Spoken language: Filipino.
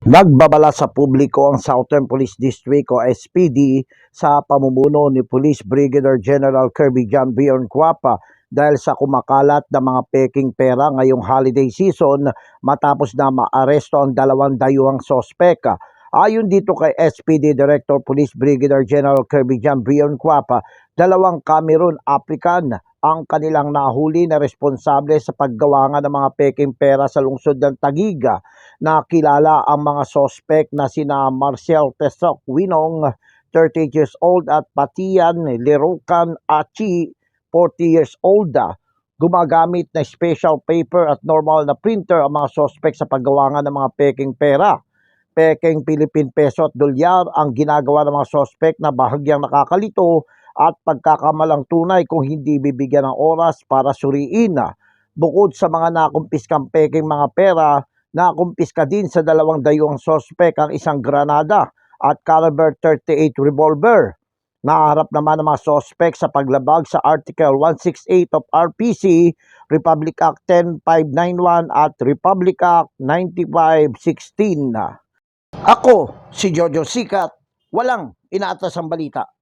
Nagbabala sa publiko ang Southern Police District o SPD sa pamumuno ni Police Brigadier General Kirby John Bjorn Cuapa dahil sa kumakalat na mga peking pera ngayong holiday season matapos na maaresto ang dalawang dayuhang sospek. Ayon dito kay SPD Director Police Brigadier General Kirby John Bjorn Cuapa, dalawang Cameroon applicant ang kanilang nahuli na responsable sa paggawa ng mga peking pera sa lungsod ng Tagiga nakilala ang mga sospek na sina Marcel Tesok Winong, 30 years old at Patian Lerukan Achi, 40 years old. Gumagamit na special paper at normal na printer ang mga sospek sa paggawa ng mga peking pera. Peking Philippine peso at dolyar ang ginagawa ng mga sospek na bahagyang nakakalito at pagkakamalang tunay kung hindi bibigyan ng oras para suriin. Bukod sa mga nakumpiskang peking mga pera, nakumpiska din sa dalawang dayuang sospek ang isang granada at caliber 38 revolver. Naharap naman ang mga sospek sa paglabag sa Article 168 of RPC, Republic Act 10591 at Republic Act 9516. Ako, si Jojo Sikat, walang inaatas ang balita.